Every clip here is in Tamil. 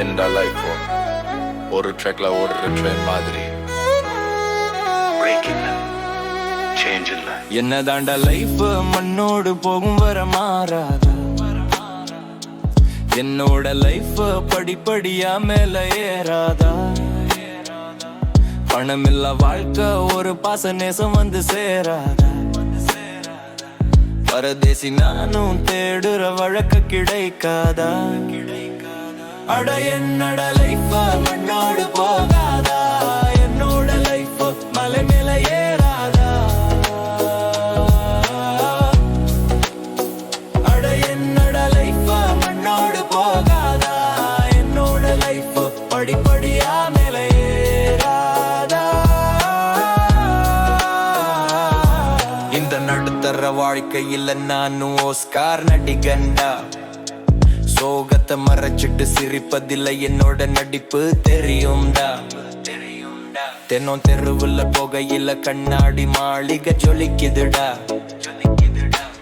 எந்த லைஃப் ஒரு ட்ரெக்ல ஓடுற ட்ரெயின் மாதிரி. பிரேக் என்னதாண்டா லைஃப் மண்ணோடு போகும் வர மாறாதா? என்னோட லைஃப் படிப்படியா மேல ஏறாதா? பணமில்ல வாழ்க்கை ஒரு பாச நேசம் வந்து சேராதா? பரதேசி நானும் தேடுற வழக்க கிடைக்காதா? அட என்னோட லைஃப் மண்ணோடு போகாதா? என்னோட லைஃப் மலை மேல ஏறாதா? அட என்னோட லைஃப் மண்ணோடு போகாதா? என்னோட லைஃப் படிப்படியா மேல ஏறாதா? இந்த நடுத்தர வாழ்க்கையில் நானும் ஓஸ்கார் நடிகண்டா சோகத்தை மறைச்சிட்டு சிரிப்பதில்லை. என்னோட நடிப்பு தெரியும்டா. தென்னும் தெருவுல புகையில கண்ணாடி மாளிகை ஜொலிக்குதுடா.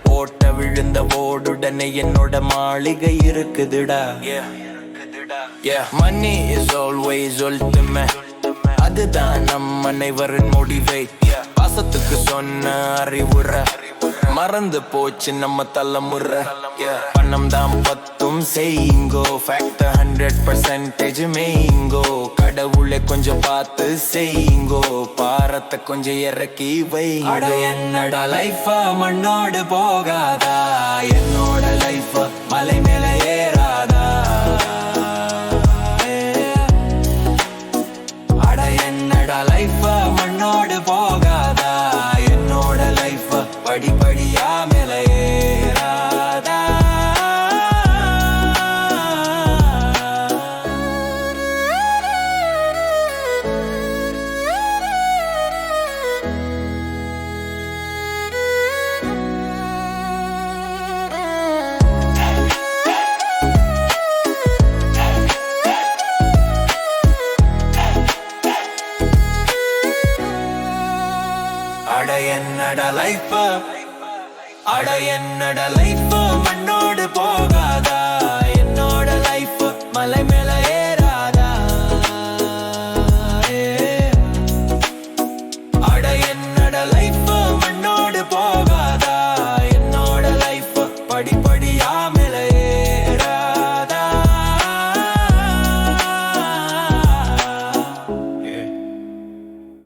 ஓட்ட விழுந்த ஓடுடனே என்னோட மாளிகை இருக்குதுடா. Yeah, money is always ultimate. அதுதான் நம் அனைவரின் முடிவை பாசத்துக்கு சொன்ன அறிவுரை. மறந்து போச்சு நம்ம தலைமுறை. பணம் தான் பத்தும் செய்யுங்கோ. ஃபேக்ட் ஹண்ட்ரட் பர்சன்டேஜ் மேங்கோ கடவுளை கொஞ்சம் பார்த்து செய்யுங்கோ. பாரத்தை கொஞ்சம் இறக்கி வைங்க. என்னடா லைஃப் மண்ணோடு போகாதா? என்னோட லைஃப் மலை மேல ஏறாதா? அட என்னடா லைஃப் மண்ணோடு போகாதா என்னடா லைஃப் அட என்னடா லைஃப் மண்ணோடு போகாதா?